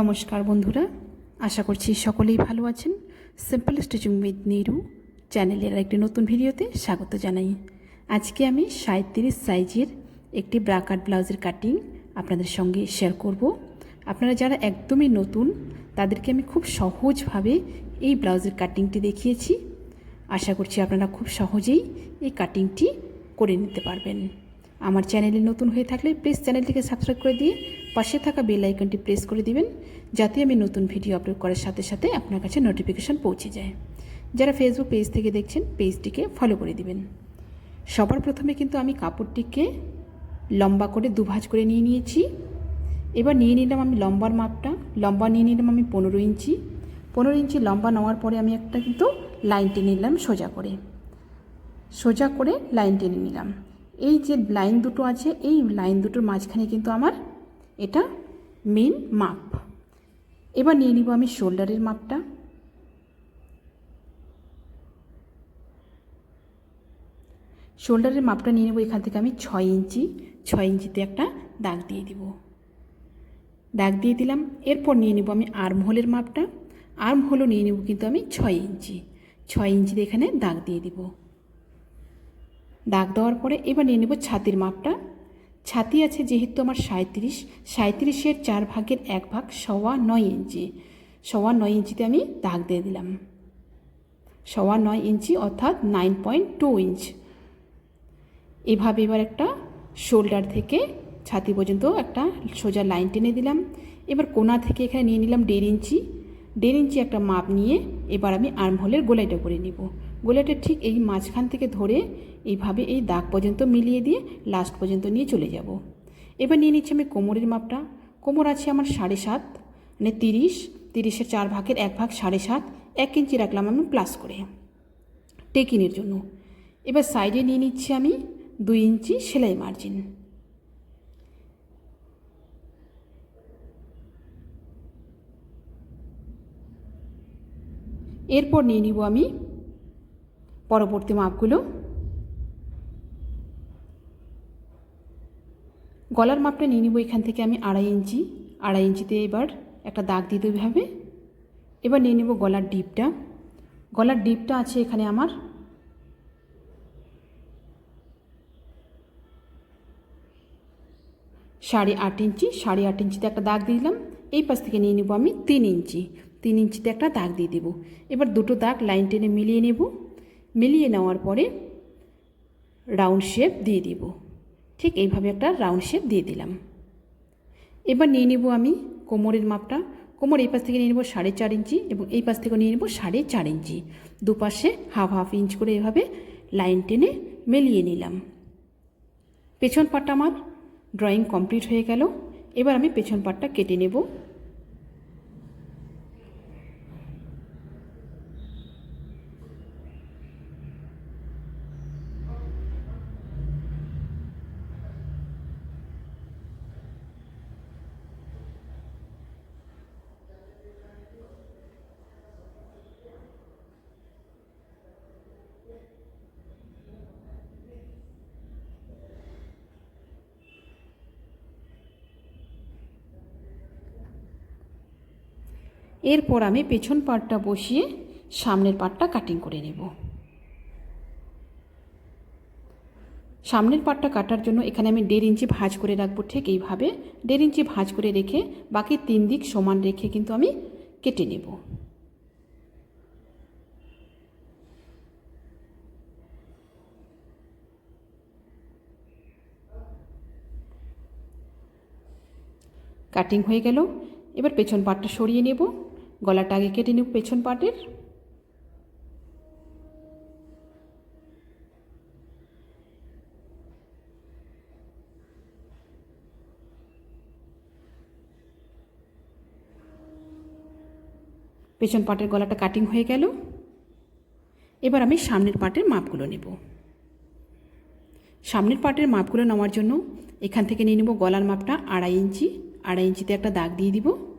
নমস্কার বন্ধুরা, আশা করছি সকলেই ভালো আছেন। সিম্পল স্টিচিং উইথ নিরু চ্যানেলের একটি নতুন ভিডিওতে স্বাগত জানাই। আজকে আমি সাঁত্রিশ সাইজের একটি ব্রাকাট ব্লাউজের কাটিং আপনাদের সঙ্গে শেয়ার করব। আপনারা যারা একদমই নতুন, তাদেরকে আমি খুব সহজভাবে এই ব্লাউজের কাটিংটি দেখিয়েছি। আশা করছি আপনারা খুব সহজেই এই কাটিংটি করে নিতে পারবেন। আমার চ্যানেলে নতুন হয়ে থাকলে প্লিজ চ্যানেলটিকে সাবস্ক্রাইব করে দিয়ে পাশে থাকা বেল আইকনটি প্রেস করে দিবেন, যাতে আমি নতুন ভিডিও আপলোড করার সাথে সাথে আপনার কাছে নোটিফিকেশান পৌঁছে যায়। যারা ফেসবুক পেজ থেকে দেখছেন পেজটিকে ফলো করে দিবেন। সবার প্রথমে কিন্তু আমি কাপড়টিকে লম্বা করে দুভাজ করে নিয়ে নিয়েছি। এবার নিয়ে নিলাম আমি লম্বার মাপটা। লম্বা নিয়ে নিলাম আমি পনেরো ইঞ্চি। পনেরো ইঞ্চি লম্বা নেওয়ার পরে আমি একটা কিন্তু লাইন টেনে নিলাম সোজা করে। সোজা করে লাইন টেনে নিলাম। এই যে লাইন দুটো আছে, এই লাইন দুটোর মাঝখানে কিন্তু আমার এটা মেন মাপ এবার নিয়ে নিব আমি শোল্ডারের মাপটা শোল্ডারের মাপটা নিয়ে নেব এখান থেকে আমি ছয় ইঞ্চি। ছয় ইঞ্চিতে একটা দাগ দিয়ে দিব। দাগ দিয়ে দিলাম। এরপর নিয়ে নেব আমি আর্ম হোলের মাপটা আর্ম হোলও নিয়ে নেব কিন্তু আমি ছয় ইঞ্চি। ছয় ইঞ্চিতে এখানে দাগ দিয়ে দিব। দাগ দেওয়ার পরে এবার নিয়ে নেব ছাতির মাপটা ছাতি আছে যেহেতু আমার সাঁত্রিশ সাঁত্রিশের চার ভাগের এক ভাগ সওয়া নয় ইঞ্চি। সওয়া নয় ইঞ্চিতে আমি দাগ দিয়ে দিলাম। সওয়া নয় ইঞ্চি অর্থাৎ নাইন পয়েন্ট টু ইঞ্চ এভাবে এবার একটা শোল্ডার থেকে ছাতি পর্যন্ত একটা সোজা লাইন টেনে দিলাম। এবার কোনা থেকে এখানে নিয়ে নিলাম দেড় ইঞ্চি। দেড় ইঞ্চি একটা মাপ নিয়ে এবার আমি আর্মহোলের গোলাইটা করে নিব। গোলাইটা ঠিক এই মাঝখান থেকে ধরে এইভাবে এই দাগ পর্যন্ত মিলিয়ে দিয়ে লাস্ট পর্যন্ত নিয়ে চলে যাব। এবার নিয়ে নিচ্ছি আমি কোমরের মাপটা। কোমর আছে আমার সাড়ে সাত মানে তিরিশ। তিরিশের চার ভাগের এক ভাগ সাড়ে সাত। এক ইঞ্চি রাখলাম আমি প্লাস করে। টেকিনের জন্য। এবার সাইডে নিয়ে নিচ্ছি আমি দুই ইঞ্চি সেলাই মার্জিন এরপর নিয়ে নিব আমি পরবর্তী মাপগুলো। গলার মাপটা নিয়ে নিব এখান থেকে আমি আড়াই ইঞ্চি। আড়াই ইঞ্চিতে এবার একটা দাগ দিতে হবে এবার নিয়ে নেব গলার ডিপটা। গলার ডিপটা আছে এখানে আমার। সাড়ে আট ইঞ্চি, সাড়ে আট ইঞ্চিতে একটা দাগ দিয়ে দিলাম। এই পাশ থেকে নিয়ে নেব আমি তিন ইঞ্চি। তিন ইঞ্চিতে একটা দাগ দিয়ে দেবো। এবার দুটো দাগ লাইন টেনে মিলিয়ে নেব। মিলিয়ে নেওয়ার পরে রাউন্ড শেপ দিয়ে দিব। ঠিক এইভাবে একটা রাউন্ড শেপ দিয়ে দিলাম। এবার নিয়ে নেব আমি কোমরের মাপটা। কোমর এই পাশ থেকে নিয়ে নেব সাড়ে চার ইঞ্চি এবং এই পাশ থেকে নিয়ে নেব সাড়ে চার ইঞ্চি। দুপাশে হাফ হাফ ইঞ্চ করে এভাবে লাইন টেনে মিলিয়ে নিলাম। পেছন পাটটা আমার ড্রয়িং কমপ্লিট হয়ে গেল। এবার আমি পেছন পাটটা কেটে নেব। এরপর আমি পেছন পাটটা বসিয়ে সামনের পাটটা কাটিং করে নেব। সামনের পাটটা কাটার জন্য এখানে আমি দেড় ইঞ্চি ভাঁজ করে রাখব, ঠিক এইভাবে। দেড় ইঞ্চি ভাঁজ করে রেখে বাকি তিন দিক সমান রেখে কিন্তু আমি কেটে নেব। কাটিং হয়ে গেল। এবার পেছন পাটটা সরিয়ে নেব। গলাটা আগে কেটে নেব পেছন পাটের। পেছন পাটের গলাটা কাটিং হয়ে গেল। এবার আমি সামনের পাটের মাপগুলো নেব। সামনের পাটের মাপগুলো নেওয়ার জন্য এখান থেকে নিয়ে নেব গলার মাপটা আড়াই ইঞ্চি। আড়াই ইঞ্চিতে একটা দাগ দিয়ে দিব।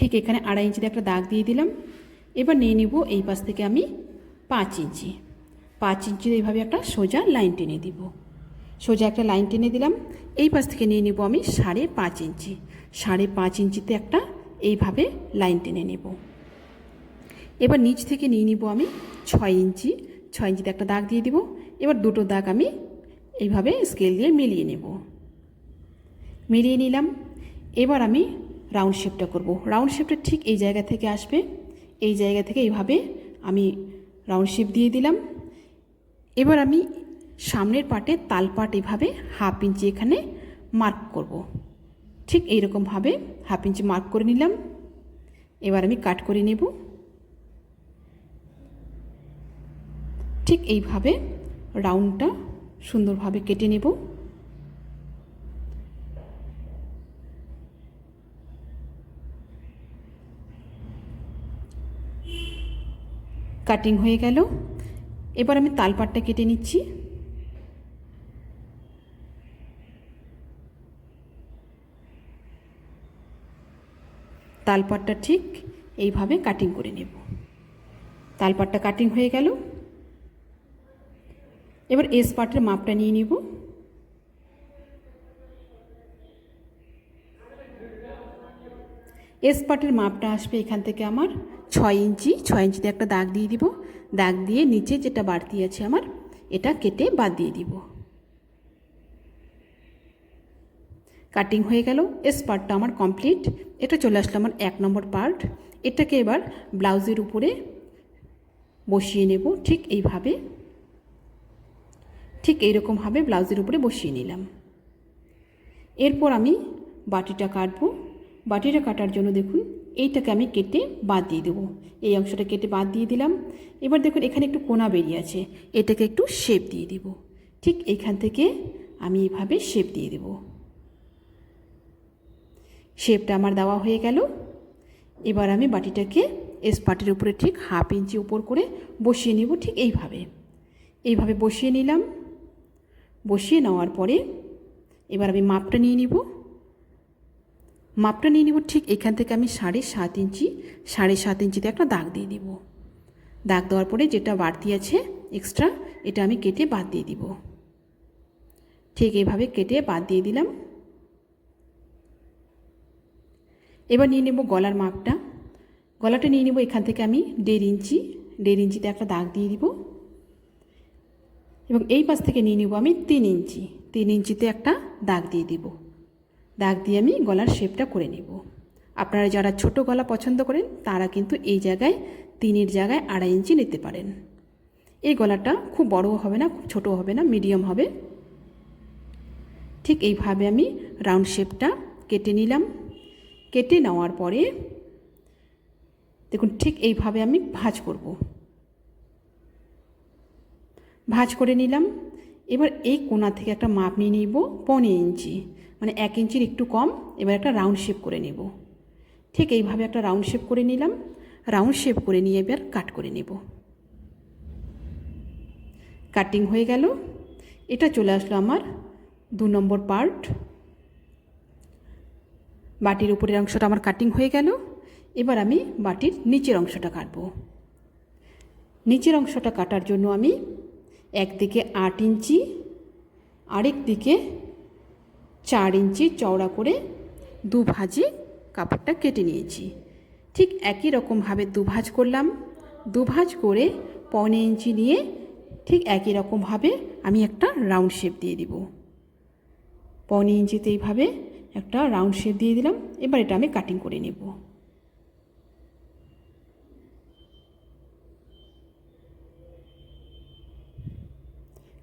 ঠিক এখানে আড়াই ইঞ্চিতে একটা দাগ দিয়ে দিলাম। এবার নিয়ে নিব এই পাশ থেকে আমি পাঁচ ইঞ্চি। পাঁচ ইঞ্চিতে এইভাবে একটা সোজা লাইন টেনে দিব। সোজা একটা লাইন টেনে দিলাম। এই পাশ থেকে নিয়ে নেব আমি সাড়ে পাঁচ ইঞ্চি। সাড়ে পাঁচ ইঞ্চিতে একটা এইভাবে লাইন টেনে নেব। এবার নিচ থেকে নিয়ে নিব আমি ছয় ইঞ্চি। ছয় ইঞ্চিতে একটা দাগ দিয়ে দিব। এবার দুটো দাগ আমি এইভাবে স্কেল দিয়ে মিলিয়ে নেব। মিলিয়ে নিলাম। এবার আমি রাউন্ড শেপটা করব। রাউন্ড শেপটা ঠিক এই জায়গা থেকে আসবে। এই জায়গা থেকে এইভাবে আমি রাউন্ড শেপ দিয়ে দিলাম। এবার আমি সামনের পাটে তাল পাট এভাবে হাফ ইঞ্চি এখানে মার্ক করব। ঠিক এইরকমভাবে হাফ ইঞ্চি মার্ক করে নিলাম। এবার আমি কাট করে নেব। ঠিক এইভাবে রাউন্ডটা সুন্দরভাবে কেটে নেব। কাটিং হয়ে গেল। এবার আমি তালপাটটা কেটে নিচ্ছি। তালপাটটা ঠিক এইভাবে কাটিং করে নেব। তালপাটটা কাটিং হয়ে গেল। এবার এস পাটের মাপটা নিয়ে নিব। এস পাটের মাপটা আসবে এখান থেকে আমার ছয় ইঞ্চি, ছয় ইঞ্চিতে একটা দাগ দিয়ে দিব। দাগ দিয়ে নিচে যেটা বাড়তি আছে আমার, এটা কেটে বাদ দিয়ে দিব। কাটিং হয়ে গেল। এস পার্টটা আমার কমপ্লিট এটা চলে আসলো আমার এক নম্বর পার্ট এটাকে এবার ব্লাউজের উপরে বসিয়ে নেব। ঠিক এইভাবে। ঠিক এইরকমভাবে ব্লাউজের উপরে বসিয়ে নিলাম। এরপর আমি বাটিটা কাটবো। বাটিটা কাটার জন্য দেখুন, এইটাকে আমি কেটে বাদ দিয়ে দেবো। এই অংশটা কেটে বাদ দিয়ে দিলাম। এবার দেখুন, এখানে একটু কোনা বেরিয়ে আছে। এটাকে একটু শেপ দিয়ে দিব। ঠিক এখান থেকে আমি এভাবে শেপ দিয়ে দেব। শেপটা আমার দেওয়া হয়ে গেল। এবার আমি বাটিটাকে এসপাটির উপরে ঠিক হাফ ইঞ্চি উপর করে বসিয়ে নেব ঠিক এইভাবে। এইভাবে বসিয়ে নিলাম। বসিয়ে নেওয়ার পরে এবার আমি মাপটা নিয়ে নিব। মাপটা নিয়ে নেব ঠিক এখান থেকে আমি সাড়ে সাত ইঞ্চি, সাড়ে সাত ইঞ্চিতে একটা দাগ দিয়ে দিব। দাগ দেওয়ার পরে যেটা বাড়তি আছে এক্সট্রা এটা আমি কেটে বাদ দিয়ে দিব। ঠিক এইভাবে কেটে বাদ দিয়ে দিলাম। এবার নিয়ে নেব গলার মাপটা। গলাটা নিয়ে নেব এখান থেকে আমি দেড় ইঞ্চি, দেড় ইঞ্চিতে একটা দাগ দিয়ে দিব। এবং এই পাশ থেকে নিয়ে নেব আমি তিন ইঞ্চি, তিন ইঞ্চিতে একটা দাগ দিয়ে দিব। দাগ দিয়ে আমি গলার শেপটা করে নেব। আপনারা যারা ছোট গলা পছন্দ করেন, তারা কিন্তু এই জায়গায় তিনের জায়গায় আড়াই ইঞ্চি নিতে পারেন। এই গলাটা খুব বড়ও হবে না, খুব ছোটও হবে না, মিডিয়াম হবে। ঠিক এইভাবে আমি রাউন্ড শেপটা কেটে নিলাম। কেটে নেওয়ার পরে দেখুন, ঠিক এইভাবে আমি ভাঁজ করব। ভাঁজ করে নিলাম। এবার এই কোনা থেকে একটা মাপ নিয়ে নিব পনেরো ইঞ্চি। মানে এক ইঞ্চির একটু কম, এবার একটা রাউন্ড শেপ করে নেব। ঠিক এইভাবে একটা রাউন্ড শেপ করে নিলাম। রাউন্ড শেপ করে নিয়ে এবার কাট করে নেব। কাটিং হয়ে গেল। এটা চলে আসলো আমার দু নম্বর পার্ট। বাটির উপরের অংশটা আমার কাটিং হয়ে গেল। এবার আমি বাটির নিচের অংশটা কাটবো। নিচের অংশটা কাটার জন্য আমি একদিকে আট ইঞ্চি, আরেক দিকে চার ইঞ্চি চওড়া করে দু ভাজে কাপড়টা কেটে নিয়েছি। ঠিক একই রকমভাবে দুভাজ করলাম। দুভাজ করে পৌনে ইঞ্চি নিয়ে ঠিক একই রকমভাবে আমি একটা রাউন্ড শেপ দিয়ে দিব। পৌনে ইঞ্চিতে এইভাবে একটা রাউন্ড শেপ দিয়ে দিলাম। এবার এটা আমি কাটিং করে নেব।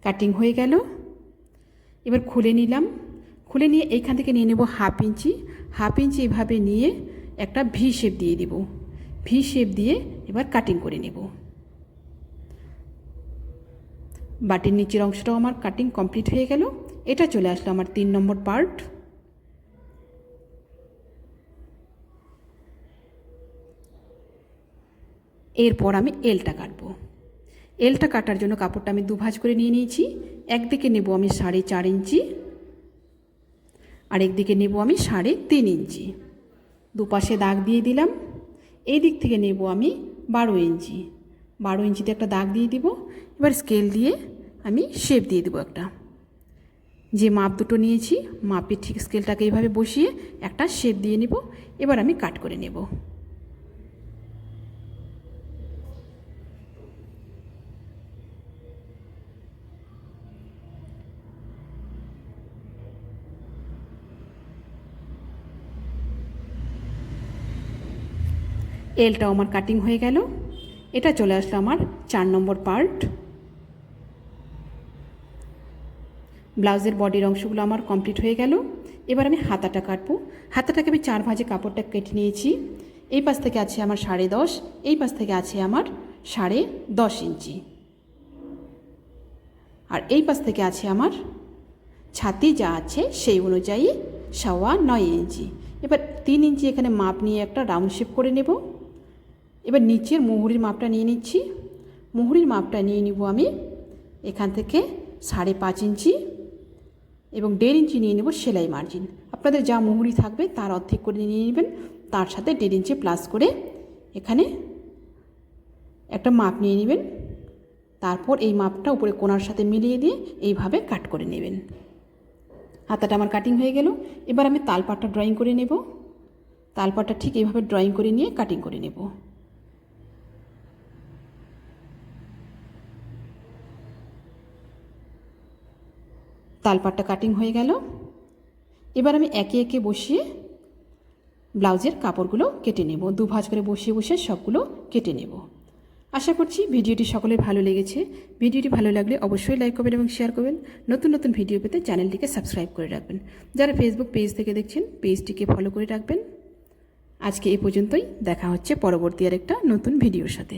কাটিং হয়ে গেল। এবার খুলে নিলাম। খুলে নিয়ে এইখান থেকে নিয়ে নেব হাফ ইঞ্চি। হাফ ইঞ্চি এভাবে নিয়ে একটা ভি শেপ দিয়ে দিব। ভি শেপ দিয়ে এবার কাটিং করে নেব। বাটির নিচের অংশটাও আমার কাটিং কমপ্লিট হয়ে গেল। এটা চলে আসলো আমার তিন নম্বর পার্ট এরপর আমি এলটা কাটবো। এলটা কাটার জন্য কাপড়টা আমি দুভাজ করে নিয়ে নিয়েছি। একদিকে নেব আমি সাড়ে চার ইঞ্চি আর একদিকে নেব আমি সাড়ে তিন ইঞ্চি। দুপাশে দাগ দিয়ে দিলাম। এই দিক থেকে নেব আমি বারো ইঞ্চি। বারো ইঞ্চিতে একটা দাগ দিয়ে দিব। এবার স্কেল দিয়ে আমি শেপ দিয়ে দেবো একটা। যে মাপ দুটো নিয়েছি, মাপের ঠিক স্কেলটাকে এইভাবে বসিয়ে একটা শেপ দিয়ে নিব। এবার আমি কাট করে নেব। এলটাও আমার কাটিং হয়ে গেল। এটা চলে আসলো আমার চার নম্বর পার্ট ব্লাউজের বডির অংশগুলো আমার কমপ্লিট হয়ে গেল। এবার আমি হাতাটা কাটবো। হাতাটাকে আমি চার ভাঁজে কাপড়টা কেটে নিয়েছি। এই পাশ থেকে আছে আমার সাড়ে দশ, এই পাশ থেকে আছে আমার সাড়ে দশ ইঞ্চি। আর এই পাশ থেকে আছে আমার ছাতি যা আছে সেই অনুযায়ী সাওয়া নয় ইঞ্চি। এবার তিন ইঞ্চি এখানে মাপ নিয়ে একটা রাউন্ড শেপ করে নেব। এবার নিচের মুহুরির মাপটা নিয়ে নিচ্ছি। মুহুরির মাপটা নিয়ে নিব আমি এখান থেকে সাড়ে পাঁচ ইঞ্চি এবং দেড় ইঞ্চি নিয়ে নেব সেলাই মার্জিন। আপনাদের যা মুহুরি থাকবে তার অর্ধেক করে নিয়ে নেবেন, তার সাথে দেড় ইঞ্চি প্লাস করে এখানে একটা মাপ নিয়ে নেবেন। তারপর এই মাপটা উপরে কোনার সাথে মিলিয়ে দিয়ে এইভাবে কাট করে নেবেন। হাতাটা আমার কাটিং হয়ে গেল। এবার আমি তালপাটটা ড্রয়িং করে নেব। তালপাটটা ঠিক এইভাবে ড্রয়িং করে নিয়ে কাটিং করে নেব। তালপাটটা কাটিং হয়ে গেল। এবার আমি একে একে বসিয়ে ব্লাউজের কাপড়গুলো কেটে নেব। দু ভাঁজ করে বসিয়ে বসিয়ে সবগুলো কেটে নেব। আশা করছি ভিডিওটি সকলের ভালো লেগেছে। ভিডিওটি ভালো লাগলে অবশ্যই লাইক করবেন এবং শেয়ার করবেন। নতুন নতুন ভিডিও পেতে চ্যানেলটিকে সাবস্ক্রাইব করে রাখবেন। যারা ফেসবুক পেজ থেকে দেখছেন পেজটিকে ফলো করে রাখবেন। আজকে এ পর্যন্তই। দেখা হচ্ছে পরবর্তী আরেকটা নতুন ভিডিওর সাথে।